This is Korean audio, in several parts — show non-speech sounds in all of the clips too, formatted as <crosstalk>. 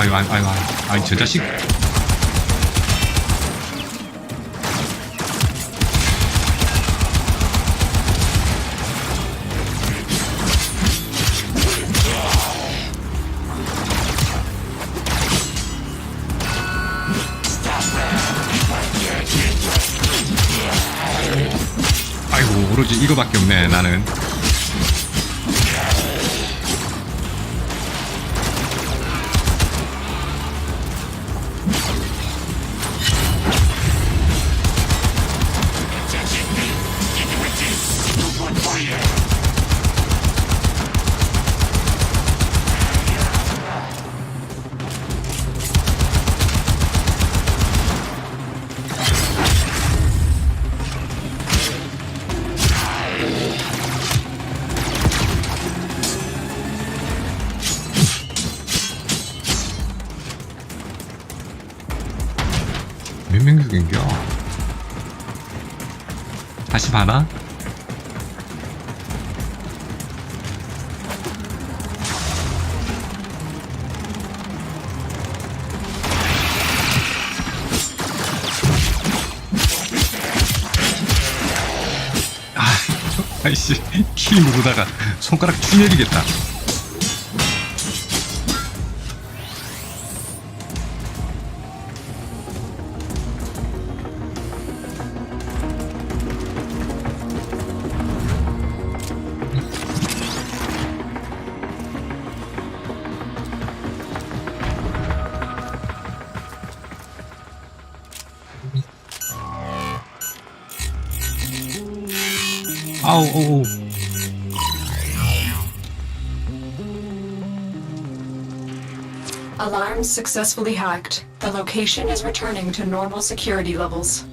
아이고, 아이고, 아이고, 아이, 저 자식. 아이고, 오로지 이거밖에 없네, 나는. 죽인겨? 다시 봐라. 아, 저, 아이씨, 키 누르다가 손가락 충혈이겠다. 아우, 오우. Alarm successfully hacked. The location is returning to normal security levels.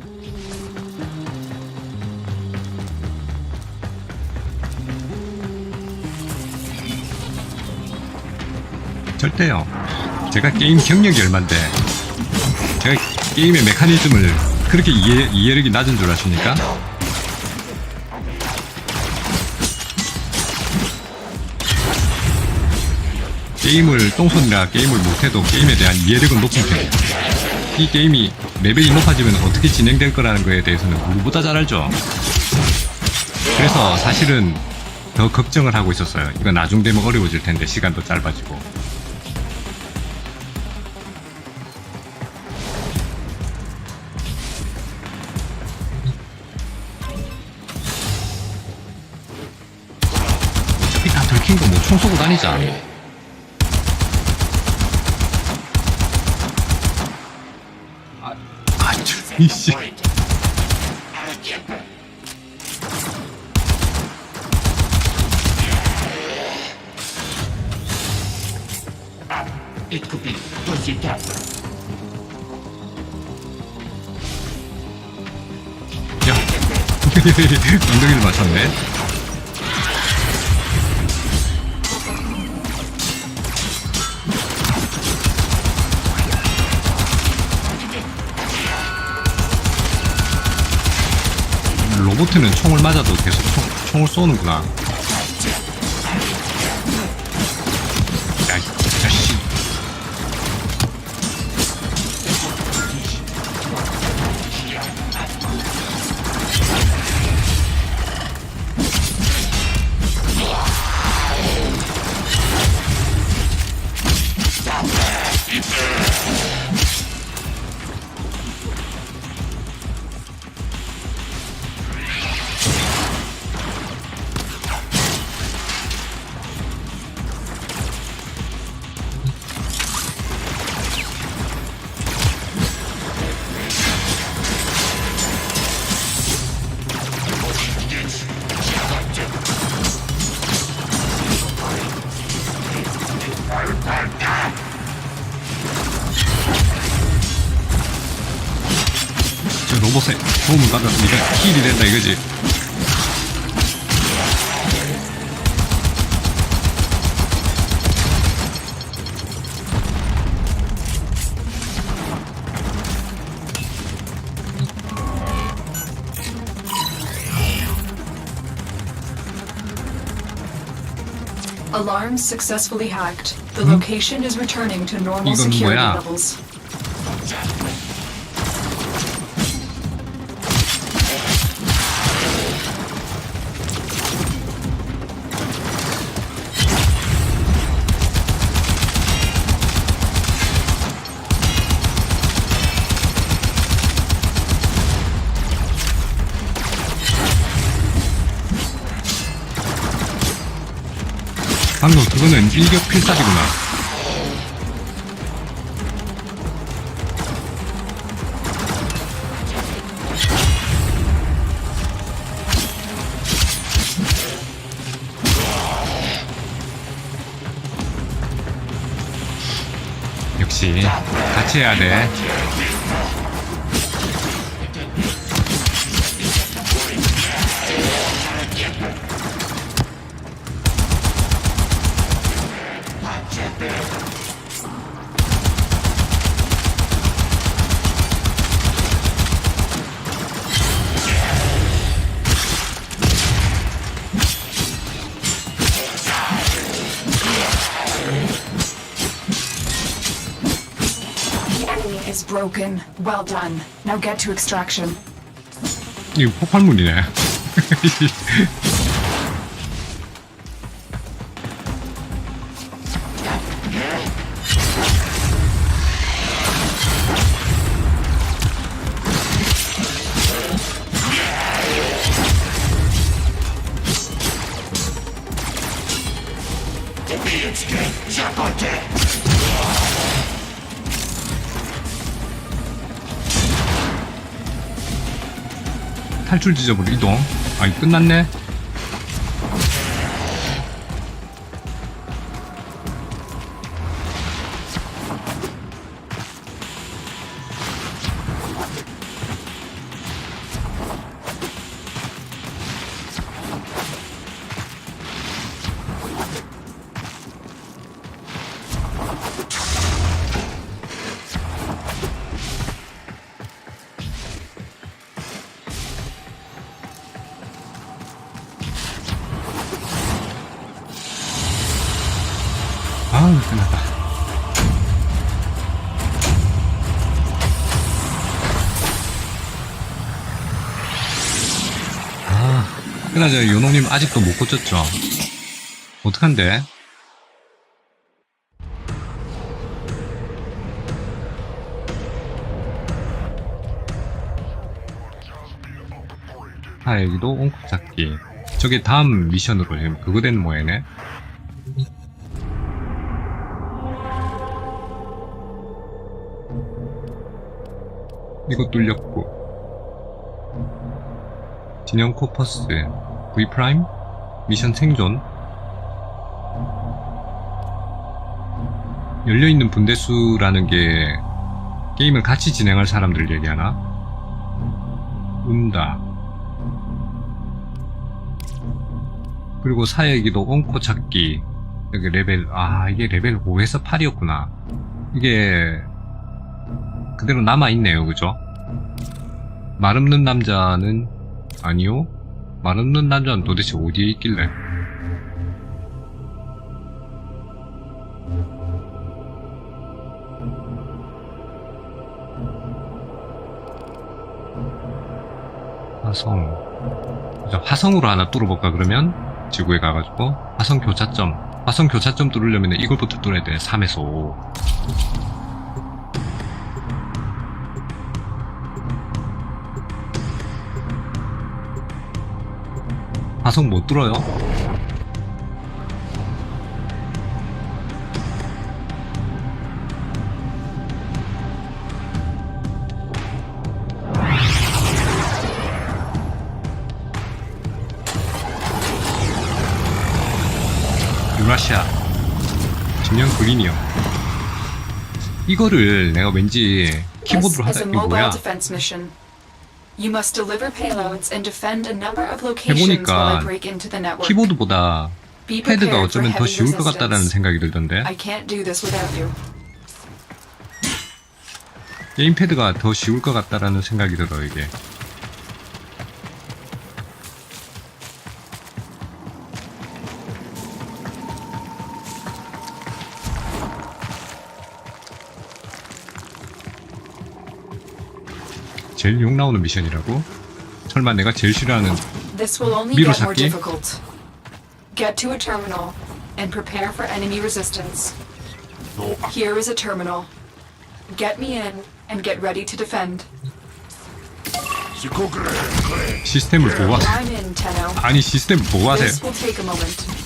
절대요. 제가 게임 경력이 얼만데, 제가 게임의 메커니즘을 그렇게 이해, 이해력이 낮은 줄 아십니까? 게임을 똥손이라 게임을 못해도 게임에 대한 이해력은 높은 편이에요. 이 게임이 레벨이 높아지면 어떻게 진행될 거라는 거에 대해서는 누구보다 잘 알죠. 그래서 사실은 더 걱정을 하고 있었어요. 이거 나중 되면 어려워질 텐데 시간도 짧아지고. 어차피 다 들킨 거뭐 총 쏘고 다니자. 아, 아, 저, 이씨. 야, 엉덩이를 맞췄네. 보트는 총을 맞아도 계속 총, 총을 쏘는구나. 도움을 받아서 네가 힐이 된다 이거지. Alarms successfully hacked. The location is returning to normal 이건 security 뭐야? levels. 방금 그거는 일격 필살기구나. 역시 같이 해야 돼. broken. Well done. Now get to extraction. 이거 폭발물이네. <laughs> 지점으로 이동. 아, 이 끝났네. 그나저나 요놈님 아직도 못 고쳤죠? 어떡한데? 아, 여기도 옹콕 잡기. 저게 다음 미션으로 지금 그거 되는 모양이네? 이거 뚫렸고 진영 코퍼스 V 프라임 미션 생존 열려있는 분대수라는 게 게임을 같이 진행할 사람들 얘기하나? 운다 그리고 사회기도 옹코 찾기 여기 레벨 아 이게 레벨 5에서 8이었구나 이게 그대로 남아있네요, 그죠? 말 없는 남자는, 아니요? 말 없는 남자는 도대체 어디에 있길래? 화성. 자, 화성으로 하나 뚫어볼까, 그러면? 지구에 가가지고. 화성 교차점. 화성 교차점 뚫으려면 이걸부터 뚫어야 돼, 3에서 5. 화성 못 뚫어요? 유라시아 진영 그린이요 이거를 내가 왠지 키보드로 a 이거 뭐야. You must deliver payloads and defend a number of locations while I break into the network. 키보드보다 Be 패드가 prepared for 어쩌면 더 heavy 쉬울 것 같다라는 resistance. 생각이 들던데 I can't do this without you. 게임패드가 더 쉬울 것 같다라는 생각이 들어 이게 제일 욕 나오는 미션이라고? 설마 내가 제일 싫어하는 This will only get more Saki. difficult. Get to a terminal and prepare for enemy resistance. Here is a terminal. Get me in and get ready to defend. 시스템을 하- I'm in, Tenno. 아니 시스템 하세요 This will take a moment.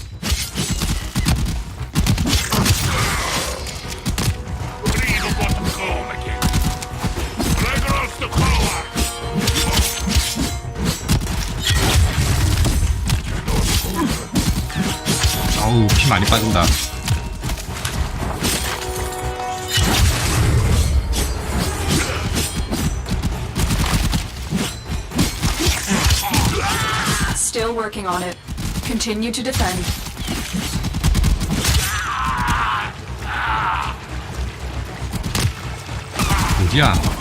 많이 빠진다 Still working on it. Continue to defend. 어디야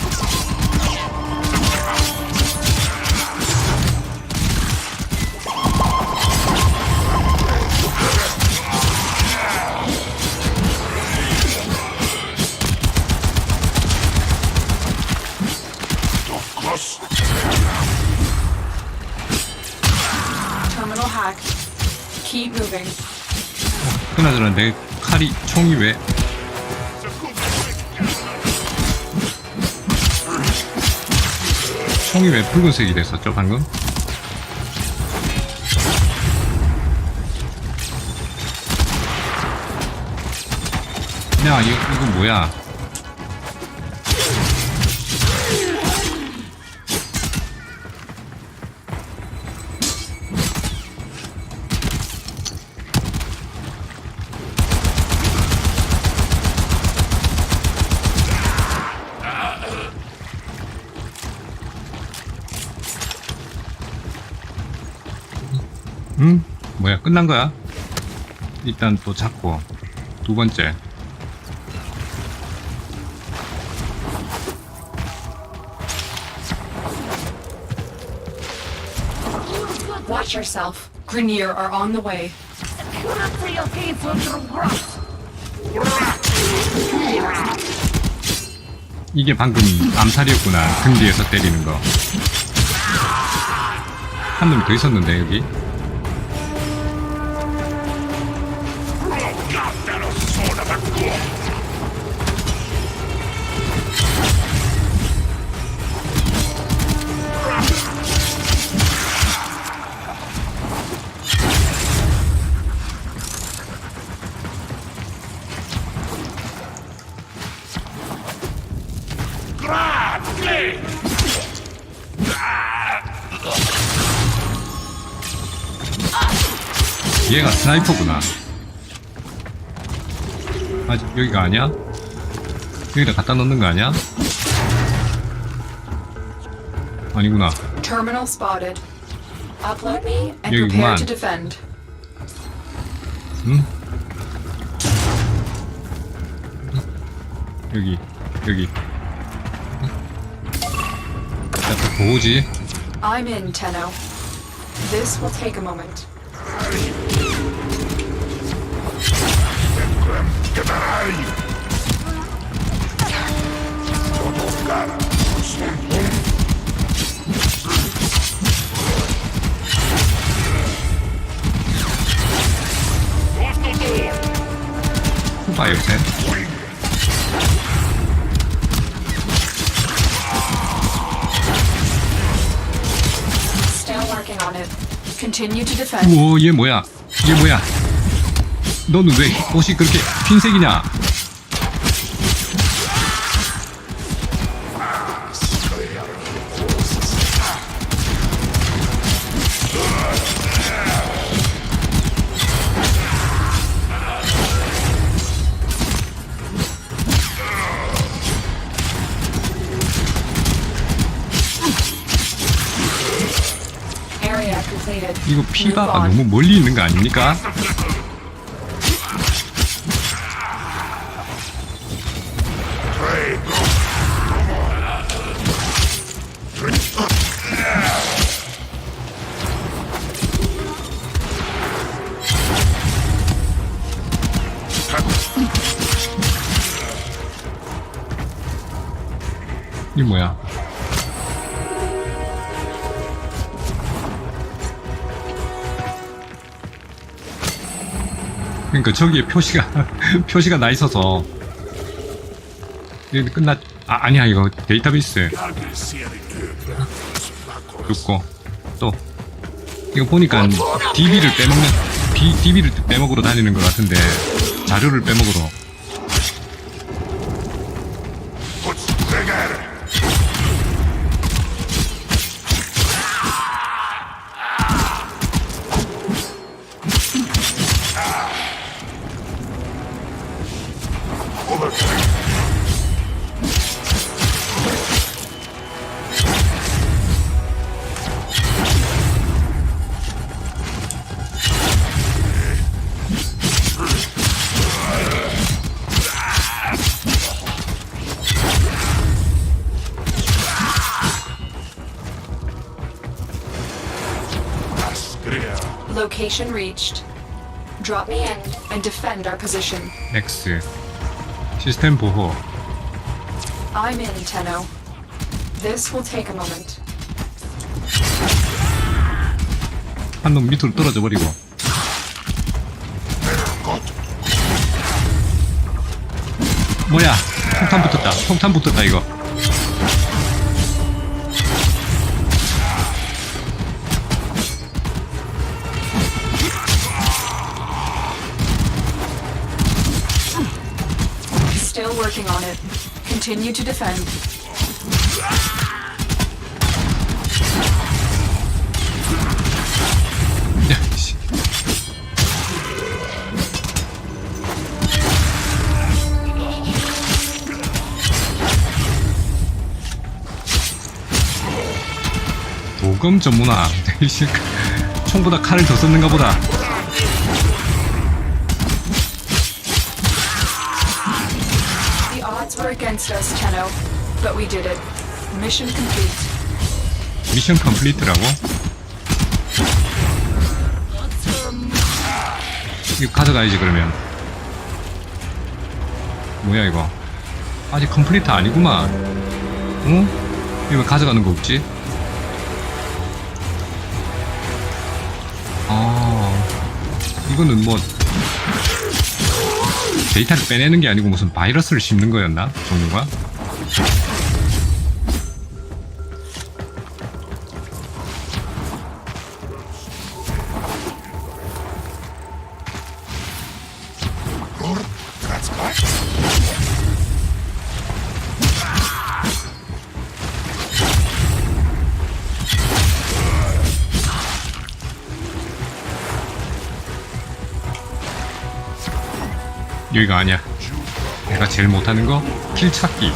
그나저나 내 칼이 총이 왜? 총이 왜 붉은색이 됐었죠 방금? 야 이거, 이거 뭐야 끝난 거야? 일단 또 잡고 두 번째 Watch yourself. Grenier are on the way. 이게 방금 암살이었구나 등 뒤에서 때리는 거 한 놈이 더 있었는데 여기 스나이퍼구나 아 여기가 아니야? 여기다 갖다 넣는 거 아니야? 아니구나 Terminal spotted. Upload me and You're prepare man. to defend. 응? 여기 여기 자또 보호지 I'm in, Tenno. This will take a moment. 후바 요새 Still working on it. Continue to defend. 우와 얘 뭐야 얘 뭐야 너는 왜 옷이 그렇게 흰색이냐. 이거 피가. 너무 멀리 있는 거 아닙니까? 이 뭐야? 그러니까 저기에 표시가 <laughs> 표시가 나 있어서. 끝났 아 아니야 이거 데이터베이스 듣고. 또. 이거 보니까 DB를 빼먹는 D, DB를 빼먹으러 다니는 것 같은데 자료를 빼먹으러. Location reached. Drop me in and defend our position. X 시스템 보호 I'm in, Tenno. This will take a moment. 한 놈 밑으로 떨어져 버리고 뭐야 폭탄 붙었다 폭탄 붙었다 이거 Still working on it. Continue to defend. 도검 전문화. 총보다 칼을 더 썼는가 보다. Against us, Tenno, but we did it. Mission complete. 미션 컴플리트라고? 이거 가져가야지 그러면 뭐야 이거 아직 컴플리트 아니구만 어? 이거 왜 가져가는 거 없지? 아 이거는 뭐 데이터를 빼내는 게 아니고 무슨 바이러스를 심는 거였나? 종류가? 여기가 아니야. 내가 제일 못하는 거? 킬 찾기.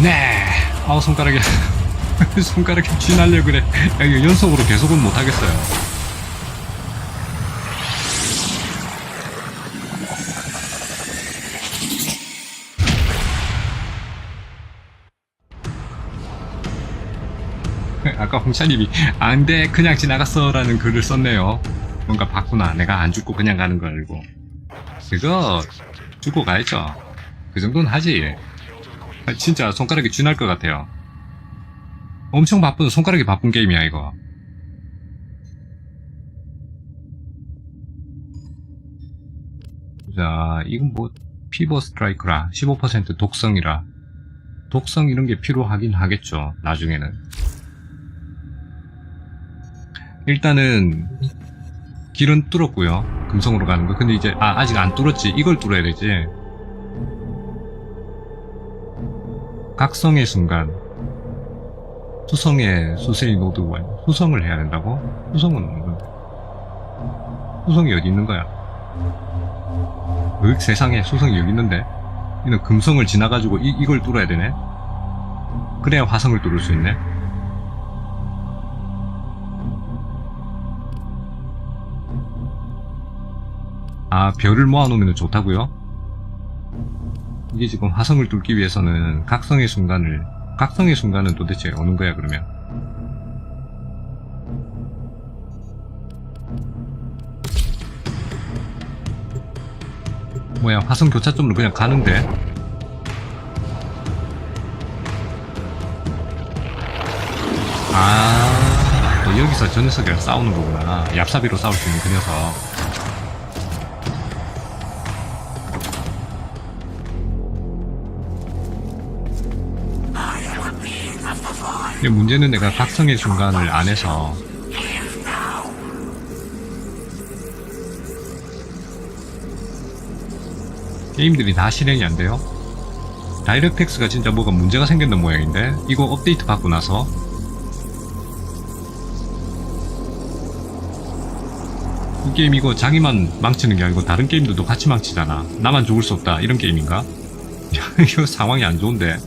네. 아우 손가락이 <laughs> 손가락이 쥐날려 그래. 야, 이거 연속으로 계속은 못 하겠어요. <laughs> 아까 홍차님이 안돼 그냥 지나갔어 라는 글을 썼네요. 뭔가 봤구나. 내가 안 죽고 그냥 가는 걸 알고. 그거 죽고 가야죠. 그 정도는 하지. 아, 진짜 손가락이 쥐날 것 같아요. 엄청 바쁜 손가락이 바쁜 게임이야 이거. 자, 이건 뭐 피버 스트라이크라 15% 독성이라 독성 이런 게 필요하긴 하겠죠. 나중에는. 일단은 길은 뚫었고요. 금성으로 가는 거. 근데 이제 아 아직 안 뚫었지. 이걸 뚫어야 되지. 각성의 순간 수성의 수세이 노드 완 수성을 해야 된다고? 수성은 뭔데? 수성이 어디 있는 거야? 으 세상에 수성이 여기 있는데 이는 금성을 지나가지고 이, 이걸 뚫어야 되네 그래야 화성을 뚫을 수 있네 아 별을 모아놓으면 좋다고요? 이게 지금 화성을 뚫기 위해서는 각성의 순간을 각성의 순간은 도대체 어느 거야 그러면? 뭐야 화성 교차점으로 그냥 가는데? 아 여기서 전 녀석이랑 싸우는 거구나. 얍삽이로 싸울 수 있는 그 녀석. 근데 문제는 내가 각성의 순간을 안 해서 게임들이 다 실행이 안 돼요. 다이렉텍스가 진짜 뭐가 문제가 생겼는 모양인데 이거 업데이트 받고 나서 이 게임 이거 자기만 망치는 게 아니고 다른 게임들도 같이 망치잖아. 나만 죽을 수 없다 이런 게임인가? <laughs> 이거 상황이 안 좋은데.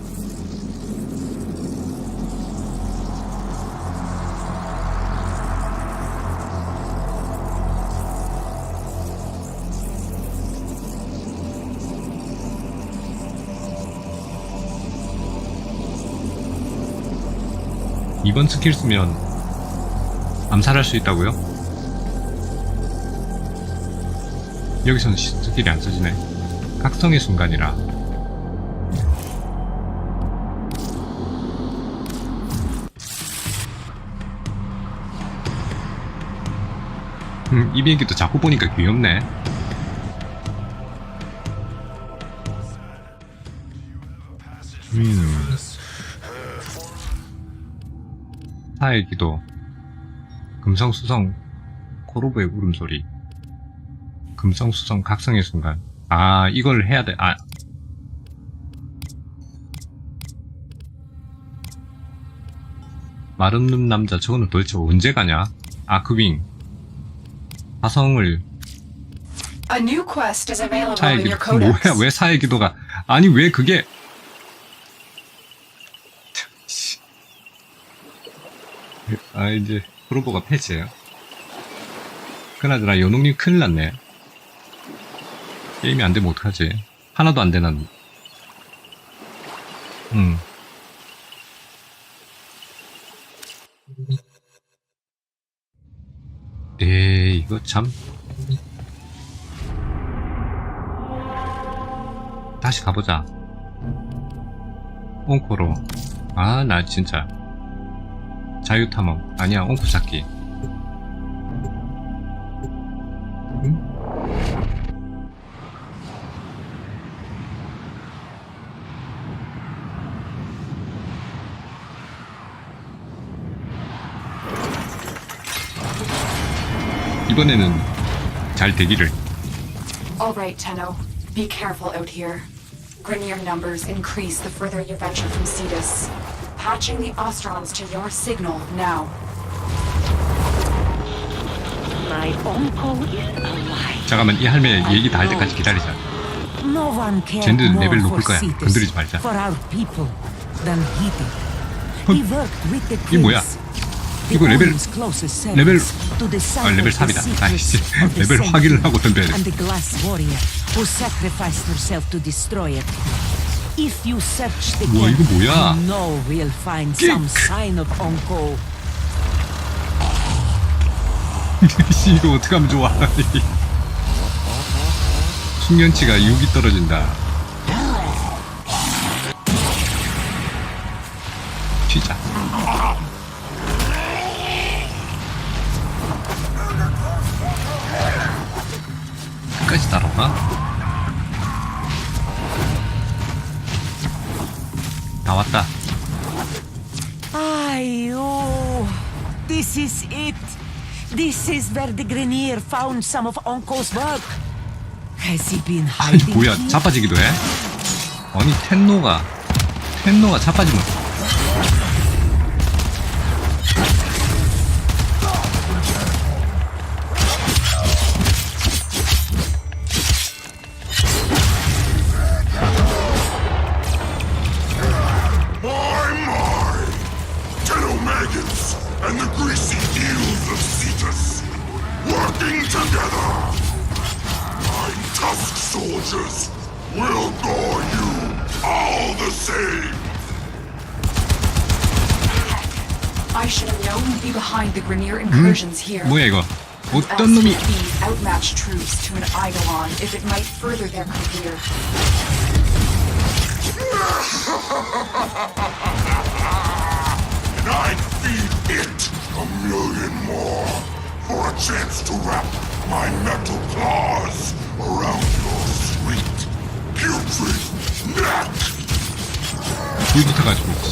이번 스킬 쓰면 암살할 수 있다고요? 시- 스킬이 안 써지네. 각성의 순간이라. 음, 이 비행기도 자꾸 보니까 귀엽네. 사의 기도 금성수성 코로브의 울음소리 금성수성 각성의 순간. 아 이걸 해야 돼. 아. 말 없는 남자 저거는 도대체 언제 가냐? 아크윙. 화성을 is available 사의 in 기도. 뭐야 왜 사의 기도가? 아니 왜 그게 아 이제 프로보가 폐지예요. 그나저나 연옥님 큰일 났네. 게임이 안 되면 어떡하지? 하나도 안 되는. 음. 에이 이거 참. 다시 가보자. 옹코로. 아 나 진짜 자유탐험 아니야 찾기 응? 이번에는 잘 되기를 All right, Tenno. Be careful out here. Grenier numbers increase the further you venture from Cetus. Patching the Ostrons to your signal now. My uncle is alive. 잠깐만 이 할매 얘기 다 할 때까지 기다리자 No one cared 쟤네들 more 레벨 for 높을 거야. Cetus, 건드리지 말자. For our people than he did. He worked with the 이게 뭐야? The 이거 레벨- closest 레벨- servants, to decipher 아, 레벨 the 3이다. secrets 아이씨, of the 레벨 확인을 하고 던져야 돼. And the glass warrior who sacrificed herself to destroy it. If you search the camp, 이거 뭐야? you know we'll find 끽! some sign of Onko. 씨 이거 어떡하면 좋아 숙련치가 6이 떨어진다 튀자 끝까지 따라오나? 다 왔다 Ayo, this is it. This is where the Grenier found some of Onko's work. Has he been 아니 hiding 뭐야 here? 자빠지기도 해? 아니 텐노가 텐노가 자빠지면 here. 뭐야 이거 어떤 놈이 SCP's outmatched troops to an Eidolon if it might further their career. And I'd feed it a million more for a chance to wrap my metal claws around your sweet, putrid neck. 불 붙어가지고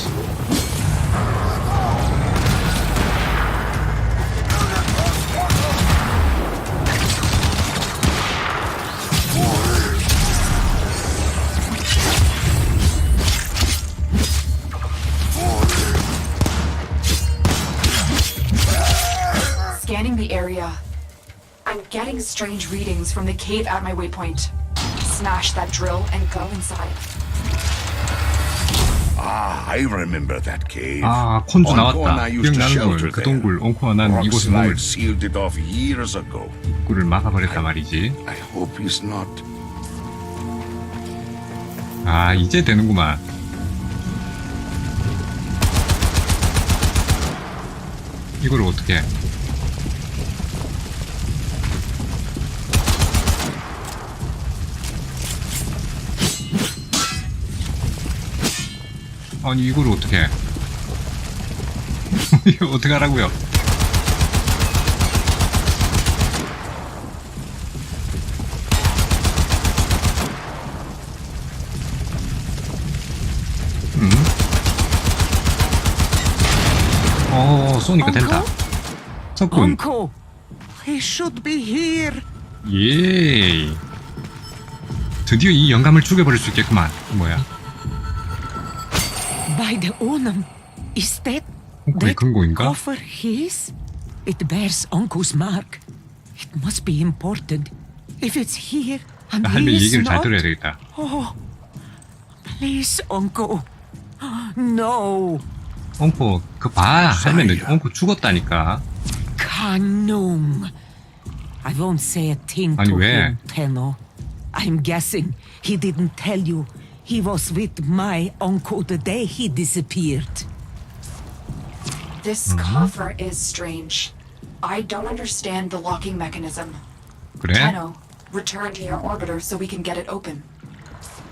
Getting strange readings from the cave at my waypoint. Smash that drill and go inside. Ah, I remember that cave. 아 콘주 나왔다 I used to 기억나는 shelter 걸그 there. 동굴 옹코와 난 이곳에 몸을 sealed it off years ago. 입구를 막아버렸단 말이지 I hope he's not. 아 이제 되는구만 이걸 어떻게 해? 아니 이걸 어떻게 해? <laughs> 이거 어떻게 하라고요? 어 쏘니까 된다. 석군 Uncle, he should be here. 예. 드디어 이 영감을 죽여버릴 수 있겠구만. 뭐야 By the Onum, is that 옹코의 that 근거인가? coffer his? It bears Uncle's mark. It must be important. If it's here and 할배 he's 얘기를 잘 not, 들어야 되겠다 oh, please, Uncle. <gasps> No, 옹코 그봐 할매는 옹코 죽었다니까 Kanung. I won't say a thing 아니, to 왜? him, Tenno. I'm guessing he didn't tell you he was with my uncle the day he disappeared. This coffer is strange. I don't understand the locking mechanism. 그래? Tenno, return to your orbiter so we can get it open.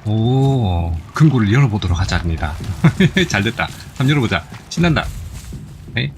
오 금고를 열어보도록 하자입니다 잘 됐다 한번 열어보자 신난다 에이?